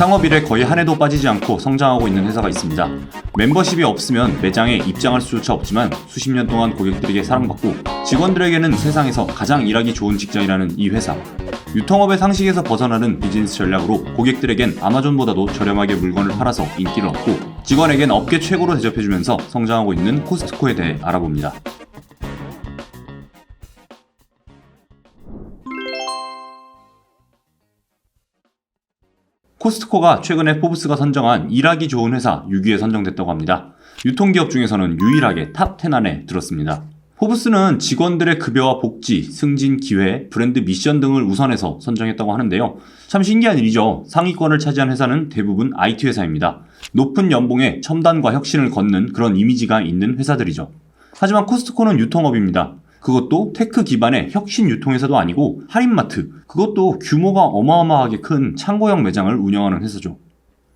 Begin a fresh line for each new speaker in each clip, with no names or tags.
창업 이래 거의 한 해도 빠지지 않고 성장하고 있는 회사가 있습니다. 멤버십이 없으면 매장에 입장할 수조차 없지만 수십 년 동안 고객들에게 사랑받고 직원들에게는 세상에서 가장 일하기 좋은 직장이라는 이 회사. 유통업의 상식에서 벗어나는 비즈니스 전략으로 고객들에겐 아마존보다도 저렴하게 물건을 팔아서 인기를 얻고 직원에겐 업계 최고로 대접해주면서 성장하고 있는 코스트코에 대해 알아봅니다. 코스트코가 최근에 포브스가 선정한 일하기 좋은 회사 6위에 선정됐다고 합니다. 유통기업 중에서는 유일하게 탑10 안에 들었습니다. 포브스는 직원들의 급여와 복지, 승진 기회, 브랜드 미션 등을 우선해서 선정했다고 하는데요. 참 신기한 일이죠. 상위권을 차지한 회사는 대부분 IT 회사입니다. 높은 연봉에 첨단과 혁신을 걷는 그런 이미지가 있는 회사들이죠. 하지만 코스트코는 유통업입니다. 그것도 테크 기반의 혁신 유통회사도 아니고 할인마트, 그것도 규모가 어마어마하게 큰 창고형 매장을 운영하는 회사죠.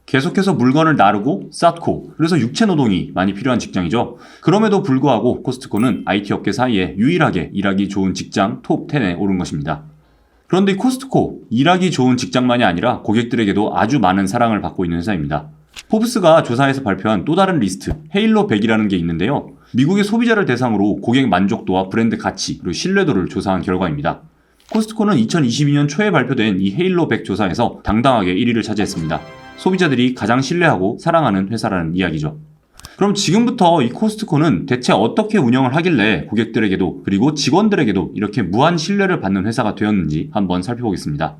계속해서 물건을 나르고 쌓고 그래서 육체 노동이 많이 필요한 직장이죠. 그럼에도 불구하고 코스트코는 IT 업계 사이에 유일하게 일하기 좋은 직장 톱 10에 오른 것입니다. 그런데 이 코스트코 일하기 좋은 직장만이 아니라 고객들에게도 아주 많은 사랑을 받고 있는 회사입니다. 포브스가 조사에서 발표한 또 다른 리스트 헤일로 100이라는 게 있는데요. 미국의 소비자를 대상으로 고객 만족도와 브랜드 가치 그리고 신뢰도를 조사한 결과입니다. 코스트코는 2022년 초에 발표된 이 헤일로 100 조사에서 당당하게 1위를 차지했습니다. 소비자들이 가장 신뢰하고 사랑하는 회사라는 이야기죠. 그럼 지금부터 이 코스트코는 대체 어떻게 운영을 하길래 고객들에게도 그리고 직원들에게도 이렇게 무한 신뢰를 받는 회사가 되었는지 한번 살펴보겠습니다.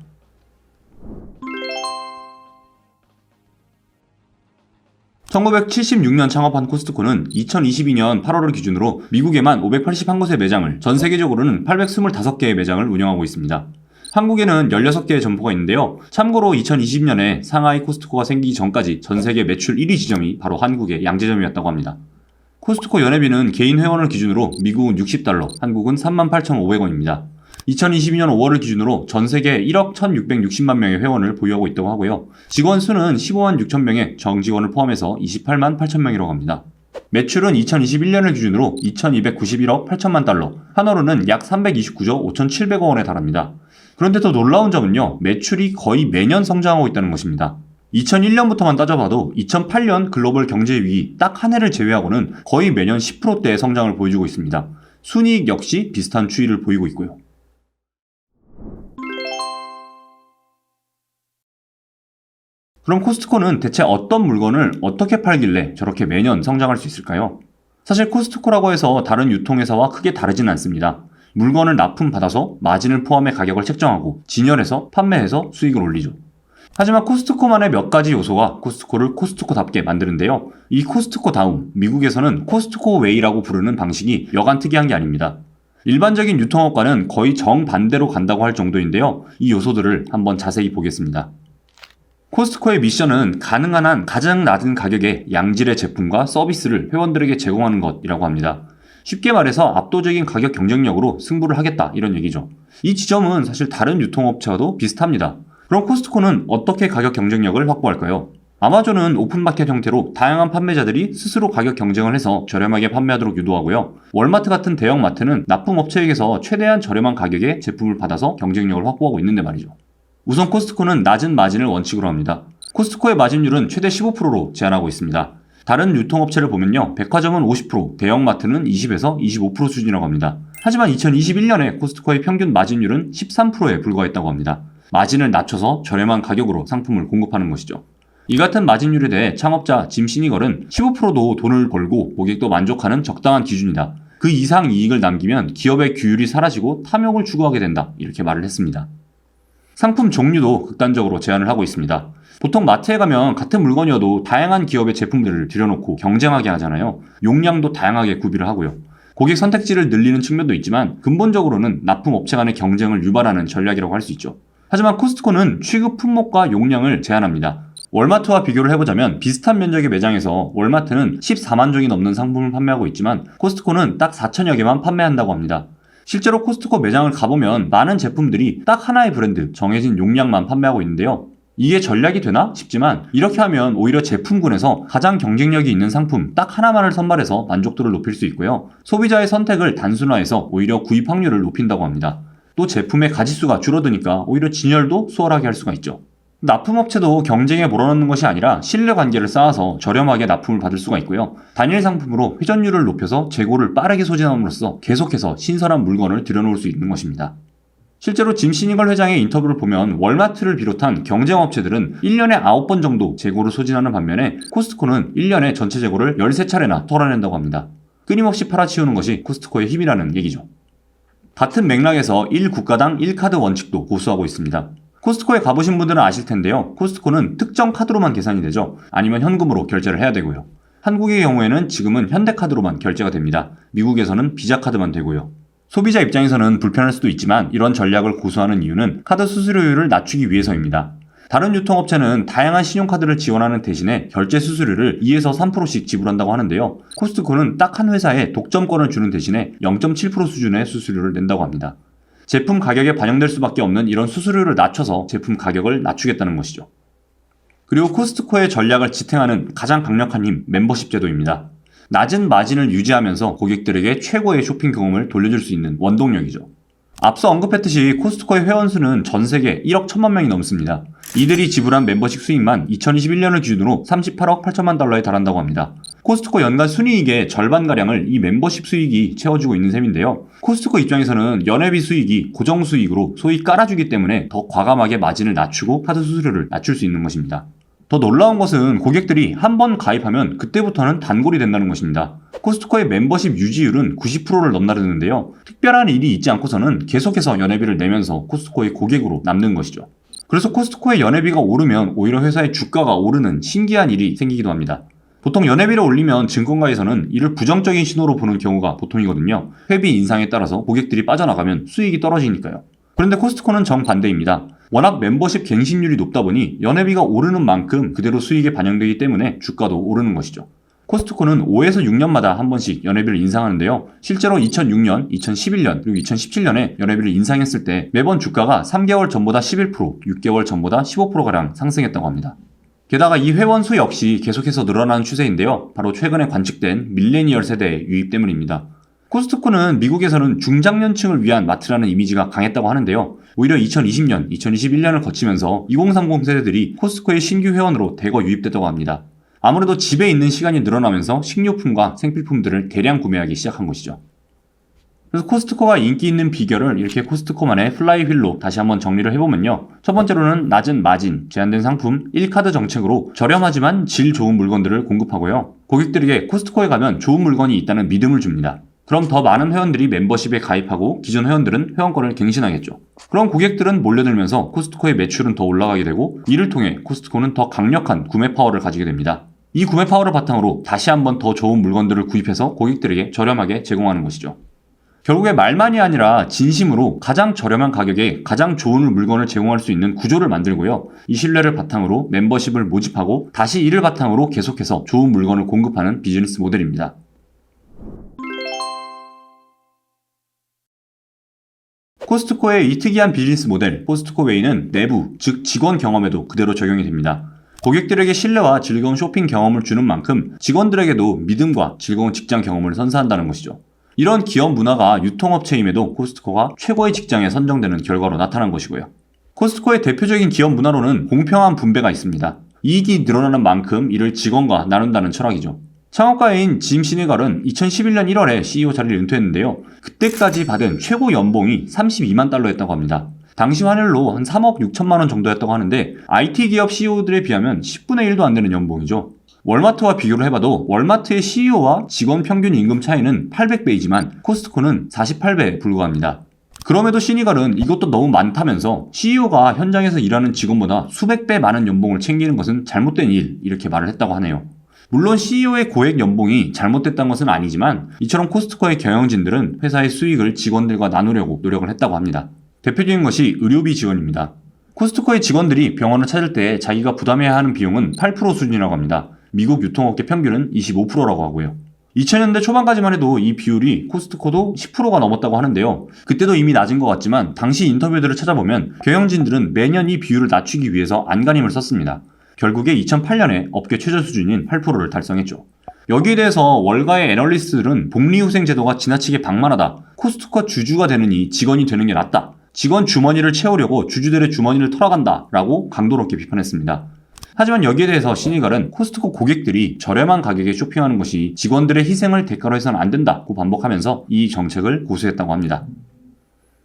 (1976년) 창업한 코스트코는 2022년 8월을 기준으로 미국에만 581곳의 매장을 전 세계적으로는 825개의 매장을 운영하고 있습니다. 한국에는 16개의 점포가 있는데요. 참고로 2020년에 상하이 코스트코가 생기기 전까지 전 세계 매출 1위 지점이 바로 한국의 양재점이었다고 합니다. 코스트코 연회비는 개인 회원을 기준으로 미국은 60달러, 한국은 38,500원입니다. 2022년 5월을 기준으로 전 세계 1억 1,660만 명의 회원을 보유하고 있다고 하고요. 직원 수는 15만 6천 명의 정직원을 포함해서 28만 8천 명이라고 합니다. 매출은 2021년을 기준으로 2,291억 8천만 달러, 한화로는 약 329조 5,700억 원에 달합니다. 그런데 더 놀라운 점은요, 매출이 거의 매년 성장하고 있다는 것입니다. 2001년부터만 따져봐도 2008년 글로벌 경제 위기 딱 한 해를 제외하고는 거의 매년 10%대의 성장을 보여주고 있습니다. 순이익 역시 비슷한 추이를 보이고 있고요. 그럼 코스트코는 대체 어떤 물건을 어떻게 팔길래 저렇게 매년 성장할 수 있을까요? 사실 코스트코라고 해서 다른 유통회사와 크게 다르진 않습니다. 물건을 납품받아서 마진을 포함해 가격을 책정하고 진열해서 판매해서 수익을 올리죠. 하지만 코스트코만의 몇 가지 요소가 코스트코를 코스트코답게 만드는데요. 이 코스트코다움, 미국에서는 코스트코 웨이라고 부르는 방식이 여간 특이한 게 아닙니다. 일반적인 유통업과는 거의 정반대로 간다고 할 정도인데요. 이 요소들을 한번 자세히 보겠습니다. 코스트코의 미션은 가능한 한 가장 낮은 가격에 양질의 제품과 서비스를 회원들에게 제공하는 것이라고 합니다. 쉽게 말해서 압도적인 가격 경쟁력으로 승부를 하겠다 이런 얘기죠. 이 지점은 사실 다른 유통업체와도 비슷합니다. 그럼 코스트코는 어떻게 가격 경쟁력을 확보할까요? 아마존은 오픈마켓 형태로 다양한 판매자들이 스스로 가격 경쟁을 해서 저렴하게 판매하도록 유도하고요. 월마트 같은 대형 마트는 납품업체에게서 최대한 저렴한 가격에 제품을 받아서 경쟁력을 확보하고 있는데 말이죠. 우선 코스트코는 낮은 마진을 원칙으로 합니다. 코스트코의 마진율은 최대 15%로 제한하고 있습니다. 다른 유통업체를 보면요. 백화점은 50%, 대형마트는 20에서 25% 수준이라고 합니다. 하지만 2021년에 코스트코의 평균 마진율은 13%에 불과했다고 합니다. 마진을 낮춰서 저렴한 가격으로 상품을 공급하는 것이죠. 이 같은 마진율에 대해 창업자 짐 시니걸은 15%도 돈을 벌고 고객도 만족하는 적당한 기준이다. 그 이상 이익을 남기면 기업의 규율이 사라지고 탐욕을 추구하게 된다. 이렇게 말을 했습니다. 상품 종류도 극단적으로 제한을 하고 있습니다. 보통 마트에 가면 같은 물건이어도 다양한 기업의 제품들을 들여놓고 경쟁하게 하잖아요. 용량도 다양하게 구비를 하고요. 고객 선택지를 늘리는 측면도 있지만 근본적으로는 납품 업체 간의 경쟁을 유발하는 전략이라고 할 수 있죠. 하지만 코스트코는 취급 품목과 용량을 제한합니다. 월마트와 비교를 해보자면 비슷한 면적의 매장에서 월마트는 14만 종이 넘는 상품을 판매하고 있지만 코스트코는 딱 4천여 개만 판매한다고 합니다. 실제로 코스트코 매장을 가보면 많은 제품들이 딱 하나의 브랜드, 정해진 용량만 판매하고 있는데요. 이게 전략이 되나 싶지만 이렇게 하면 오히려 제품군에서 가장 경쟁력이 있는 상품 딱 하나만을 선발해서 만족도를 높일 수 있고요. 소비자의 선택을 단순화해서 오히려 구입 확률을 높인다고 합니다. 또 제품의 가지수가 줄어드니까 오히려 진열도 수월하게 할 수가 있죠. 납품업체도 경쟁에 몰아넣는 것이 아니라 신뢰관계를 쌓아서 저렴하게 납품을 받을 수가 있고요. 단일 상품으로 회전율을 높여서 재고를 빠르게 소진함으로써 계속해서 신선한 물건을 들여놓을 수 있는 것입니다. 실제로 짐 시니걸 회장의 인터뷰를 보면 월마트를 비롯한 경쟁업체들은 1년에 9번 정도 재고를 소진하는 반면에 코스트코는 1년에 전체 재고를 13차례나 털어낸다고 합니다. 끊임없이 팔아치우는 것이 코스트코의 힘이라는 얘기죠. 같은 맥락에서 1국가당 1카드 원칙도 고수하고 있습니다. 코스트코에 가보신 분들은 아실 텐데요. 코스트코는 특정 카드로만 계산이 되죠. 아니면 현금으로 결제를 해야 되고요. 한국의 경우에는 지금은 현대카드로만 결제가 됩니다. 미국에서는 비자카드만 되고요. 소비자 입장에서는 불편할 수도 있지만 이런 전략을 고수하는 이유는 카드 수수료율을 낮추기 위해서입니다. 다른 유통업체는 다양한 신용카드를 지원하는 대신에 결제 수수료를 2에서 3%씩 지불한다고 하는데요. 코스트코는 딱 한 회사에 독점권을 주는 대신에 0.7% 수준의 수수료를 낸다고 합니다. 제품 가격에 반영될 수밖에 없는 이런 수수료를 낮춰서 제품 가격을 낮추겠다는 것이죠. 그리고 코스트코의 전략을 지탱하는 가장 강력한 힘, 멤버십 제도입니다. 낮은 마진을 유지하면서 고객들에게 최고의 쇼핑 경험을 돌려줄 수 있는 원동력이죠. 앞서 언급했듯이 코스트코의 회원수는 전 세계 1억 1천만 명이 넘습니다. 이들이 지불한 멤버십 수익만 2021년을 기준으로 38억 8천만 달러에 달한다고 합니다. 코스트코 연간 순이익의 절반가량을 이 멤버십 수익이 채워주고 있는 셈인데요. 코스트코 입장에서는 연회비 수익이 고정 수익으로 소위 깔아주기 때문에 더 과감하게 마진을 낮추고 카드 수수료를 낮출 수 있는 것입니다. 더 놀라운 것은 고객들이 한 번 가입하면 그때부터는 단골이 된다는 것입니다. 코스트코의 멤버십 유지율은 90%를 넘나드는데요. 특별한 일이 있지 않고서는 계속해서 연회비를 내면서 코스트코의 고객으로 남는 것이죠. 그래서 코스트코의 연회비가 오르면 오히려 회사의 주가가 오르는 신기한 일이 생기기도 합니다. 보통 연회비를 올리면 증권가에서는 이를 부정적인 신호로 보는 경우가 보통이거든요. 회비 인상에 따라서 고객들이 빠져나가면 수익이 떨어지니까요. 그런데 코스트코는 정반대입니다. 워낙 멤버십 갱신율이 높다 보니 연회비가 오르는 만큼 그대로 수익에 반영되기 때문에 주가도 오르는 것이죠. 코스트코는 5에서 6년마다 한 번씩 연회비를 인상하는데요. 실제로 2006년, 2011년, 그리고 2017년에 연회비를 인상했을 때 매번 주가가 3개월 전보다 11%, 6개월 전보다 15%가량 상승했다고 합니다. 게다가 이 회원 수 역시 계속해서 늘어나는 추세인데요. 바로 최근에 관측된 밀레니얼 세대의 유입 때문입니다. 코스트코는 미국에서는 중장년층을 위한 마트라는 이미지가 강했다고 하는데요. 오히려 2020년, 2021년을 거치면서 2030 세대들이 코스트코의 신규 회원으로 대거 유입됐다고 합니다. 아무래도 집에 있는 시간이 늘어나면서 식료품과 생필품들을 대량 구매하기 시작한 것이죠. 그래서 코스트코가 인기 있는 비결을 이렇게 코스트코만의 플라이휠로 다시 한번 정리를 해보면요. 첫 번째로는 낮은 마진, 제한된 상품, 1카드 정책으로 저렴하지만 질 좋은 물건들을 공급하고요. 고객들에게 코스트코에 가면 좋은 물건이 있다는 믿음을 줍니다. 그럼 더 많은 회원들이 멤버십에 가입하고 기존 회원들은 회원권을 갱신하겠죠. 그럼 고객들은 몰려들면서 코스트코의 매출은 더 올라가게 되고 이를 통해 코스트코는 더 강력한 구매 파워를 가지게 됩니다. 이 구매 파워를 바탕으로 다시 한번 더 좋은 물건들을 구입해서 고객들에게 저렴하게 제공하는 것이죠. 결국에 말만이 아니라 진심으로 가장 저렴한 가격에 가장 좋은 물건을 제공할 수 있는 구조를 만들고요. 이 신뢰를 바탕으로 멤버십을 모집하고 다시 이를 바탕으로 계속해서 좋은 물건을 공급하는 비즈니스 모델입니다. 코스트코의 이 특이한 비즈니스 모델, 코스트코 웨이는 내부, 즉 직원 경험에도 그대로 적용이 됩니다. 고객들에게 신뢰와 즐거운 쇼핑 경험을 주는 만큼 직원들에게도 믿음과 즐거운 직장 경험을 선사한다는 것이죠. 이런 기업 문화가 유통업체임에도 코스트코가 최고의 직장에 선정되는 결과로 나타난 것이고요. 코스트코의 대표적인 기업 문화로는 공평한 분배가 있습니다. 이익이 늘어나는 만큼 이를 직원과 나눈다는 철학이죠. 창업가인 짐 시네갈은 2011년 1월에 CEO 자리를 은퇴했는데요. 그때까지 받은 최고 연봉이 32만 달러였다고 합니다. 당시 환율로 한 3억 6천만 원 정도였다고 하는데 IT 기업 CEO들에 비하면 10분의 1도 안 되는 연봉이죠. 월마트와 비교를 해봐도 월마트의 CEO와 직원 평균 임금 차이는 800배이지만 코스트코는 48배에 불과합니다. 그럼에도 시니갈은 이것도 너무 많다면서 CEO가 현장에서 일하는 직원보다 수백 배 많은 연봉을 챙기는 것은 잘못된 일 이렇게 말을 했다고 하네요. 물론 CEO의 고액 연봉이 잘못됐다는 것은 아니지만 이처럼 코스트코의 경영진들은 회사의 수익을 직원들과 나누려고 노력을 했다고 합니다. 대표적인 것이 의료비 지원입니다. 코스트코의 직원들이 병원을 찾을 때 자기가 부담해야 하는 비용은 8% 수준이라고 합니다. 미국 유통업계 평균은 25%라고 하고요. 2000년대 초반까지만 해도 이 비율이 코스트코도 10%가 넘었다고 하는데요. 그때도 이미 낮은 것 같지만 당시 인터뷰들을 찾아보면 경영진들은 매년 이 비율을 낮추기 위해서 안간힘을 썼습니다. 결국에 2008년에 업계 최저 수준인 8%를 달성했죠. 여기에 대해서 월가의 애널리스트들은 복리후생 제도가 지나치게 방만하다. 코스트코 주주가 되느니 직원이 되는 게 낫다. 직원 주머니를 채우려고 주주들의 주머니를 털어간다 라고 강도 높게 비판했습니다. 하지만 여기에 대해서 시니갈은 코스트코 고객들이 저렴한 가격에 쇼핑하는 것이 직원들의 희생을 대가로 해서는 안 된다고 반복하면서 이 정책을 고수했다고 합니다.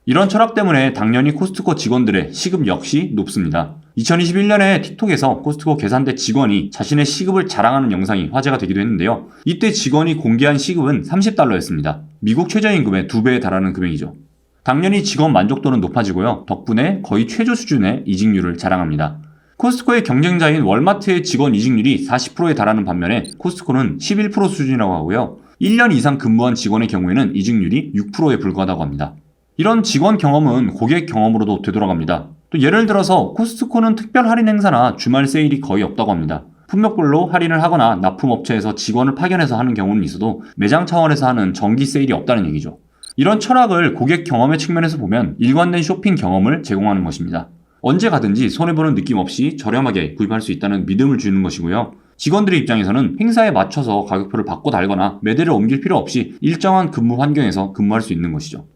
이런 철학 때문에 당연히 코스트코 직원들의 시급 역시 높습니다. 2021년에 틱톡에서 코스트코 계산대 직원이 자신의 시급을 자랑하는 영상이 화제가 되기도 했는데요. 이때 직원이 공개한 시급은 30달러였습니다. 미국 최저임금의 2배에 달하는 금액이죠. 당연히 직원 만족도는 높아지고요. 덕분에 거의 최저 수준의 이직률을 자랑합니다. 코스트코의 경쟁자인 월마트의 직원 이직률이 40%에 달하는 반면에 코스트코는 11% 수준이라고 하고요. 1년 이상 근무한 직원의 경우에는 이직률이 6%에 불과하다고 합니다. 이런 직원 경험은 고객 경험으로도 되돌아갑니다. 또 예를 들어서 코스트코는 특별 할인 행사나 주말 세일이 거의 없다고 합니다. 품목별로 할인을 하거나 납품업체에서 직원을 파견해서 하는 경우는 있어도 매장 차원에서 하는 정기 세일이 없다는 얘기죠. 이런 철학을 고객 경험의 측면에서 보면 일관된 쇼핑 경험을 제공하는 것입니다. 언제 가든지 손해보는 느낌 없이 저렴하게 구입할 수 있다는 믿음을 주는 것이고요. 직원들의 입장에서는 행사에 맞춰서 가격표를 바꿔 달거나 매대를 옮길 필요 없이 일정한 근무 환경에서 근무할 수 있는 것이죠.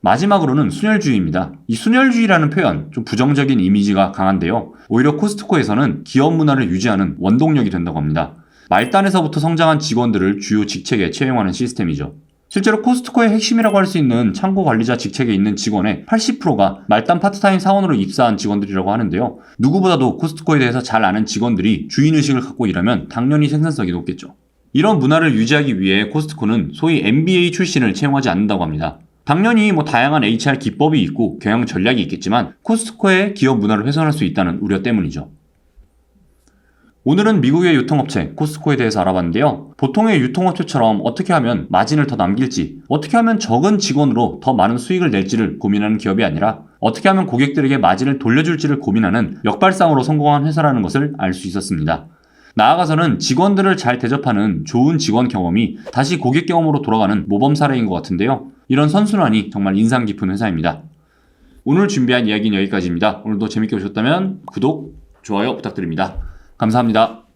마지막으로는 순혈주의입니다. 이 순혈주의라는 표현, 좀 부정적인 이미지가 강한데요. 오히려 코스트코에서는 기업 문화를 유지하는 원동력이 된다고 합니다. 말단에서부터 성장한 직원들을 주요 직책에 채용하는 시스템이죠. 실제로 코스트코의 핵심이라고 할 수 있는 창고 관리자 직책에 있는 직원의 80%가 말단 파트타임 사원으로 입사한 직원들이라고 하는데요. 누구보다도 코스트코에 대해서 잘 아는 직원들이 주인의식을 갖고 일하면 당연히 생산성이 높겠죠. 이런 문화를 유지하기 위해 코스트코는 소위 MBA 출신을 채용하지 않는다고 합니다. 당연히 뭐 다양한 HR 기법이 있고 경영 전략이 있겠지만 코스트코의 기업 문화를 훼손할 수 있다는 우려 때문이죠. 오늘은 미국의 유통업체 코스트코에 대해서 알아봤는데요. 보통의 유통업체처럼 어떻게 하면 마진을 더 남길지, 어떻게 하면 적은 직원으로 더 많은 수익을 낼지를 고민하는 기업이 아니라 어떻게 하면 고객들에게 마진을 돌려줄지를 고민하는 역발상으로 성공한 회사라는 것을 알 수 있었습니다. 나아가서는 직원들을 잘 대접하는 좋은 직원 경험이 다시 고객 경험으로 돌아가는 모범 사례인 것 같은데요. 이런 선순환이 정말 인상 깊은 회사입니다. 오늘 준비한 이야기는 여기까지입니다. 오늘도 재밌게 보셨다면 구독, 좋아요 부탁드립니다. 감사합니다.